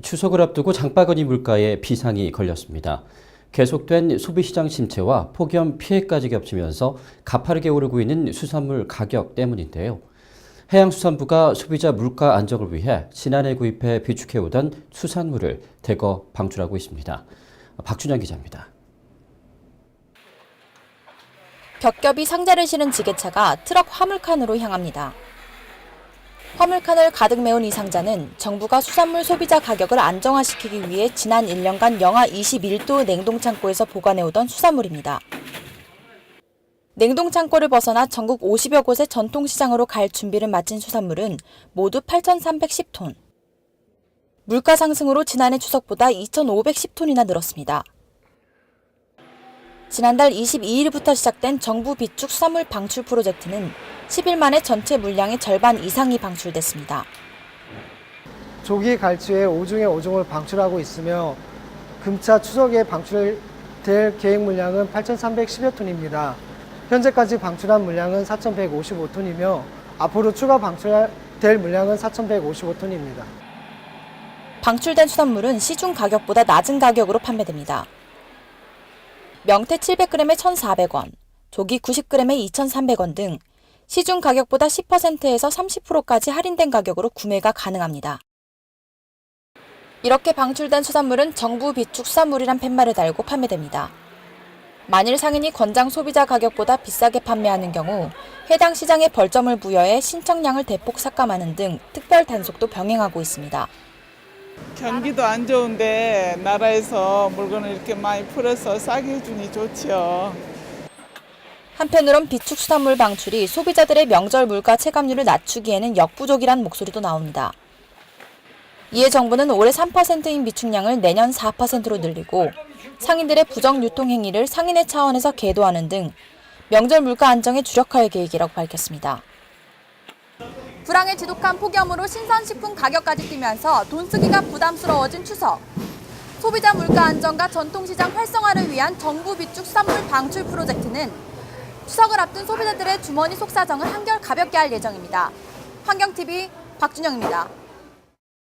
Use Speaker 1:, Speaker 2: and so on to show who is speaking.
Speaker 1: 추석을 앞두고 장바구니 물가에 비상이 걸렸습니다. 계속된 소비시장 침체와 폭염 피해까지 겹치면서 가파르게 오르고 있는 수산물 가격 때문인데요. 해양수산부가 소비자 물가 안정을 위해 지난해 구입해 비축해오던 수산물을 대거 방출하고 있습니다. 박준영 기자입니다.
Speaker 2: 겹겹이 상자를 실은 지게차가 트럭 화물칸으로 향합니다. 화물칸을 가득 메운 이 상자는 정부가 수산물 소비자 가격을 안정화시키기 위해 지난 1년간 영하 21도 냉동창고에서 보관해오던 수산물입니다. 냉동창고를 벗어나 전국 50여 곳의 전통시장으로 갈 준비를 마친 수산물은 모두 8,310톤. 물가 상승으로 지난해 추석보다 2,510톤이나 늘었습니다. 지난달 22일부터 시작된 정부 비축 수산물 방출 프로젝트는 10일 만에 전체 물량의 절반 이상이 방출됐습니다.
Speaker 3: 조기 갈치의 5중의 5종을 방출하고 있으며 금차 추석에 방출될 계획 물량은 8,310여 톤입니다. 현재까지 방출한 물량은 4,155톤이며 앞으로 추가 방출될 물량은 4,155톤입니다.
Speaker 2: 방출된 수산물은 시중 가격보다 낮은 가격으로 판매됩니다. 명태 700g에 1,400원, 조기 90g에 2,300원 등 시중 가격보다 10%에서 30%까지 할인된 가격으로 구매가 가능합니다. 이렇게 방출된 수산물은 정부 비축 수산물이란 팻말을 달고 판매됩니다. 만일 상인이 권장 소비자 가격보다 비싸게 판매하는 경우 해당 시장에 벌점을 부여해 신청량을 대폭 삭감하는 등 특별 단속도 병행하고 있습니다.
Speaker 4: 경기도 안 좋은데 나라에서 물건을 이렇게 많이 풀어서 싸게 해주니 좋죠.
Speaker 2: 한편으론 비축 수산물 방출이 소비자들의 명절 물가 체감률을 낮추기에는 역부족이란 목소리도 나옵니다. 이에 정부는 올해 3%인 비축량을 내년 4%로 늘리고 상인들의 부정 유통 행위를 상인의 차원에서 계도하는 등 명절 물가 안정에 주력할 계획이라고 밝혔습니다.
Speaker 5: 불황에 지독한 폭염으로 신선식품 가격까지 뛰면서 돈 쓰기가 부담스러워진 추석. 소비자 물가 안정과 전통시장 활성화를 위한 정부 비축 수산물 방출 프로젝트는 추석을 앞둔 소비자들의 주머니 속사정을 한결 가볍게 할 예정입니다. 환경TV 박준영입니다.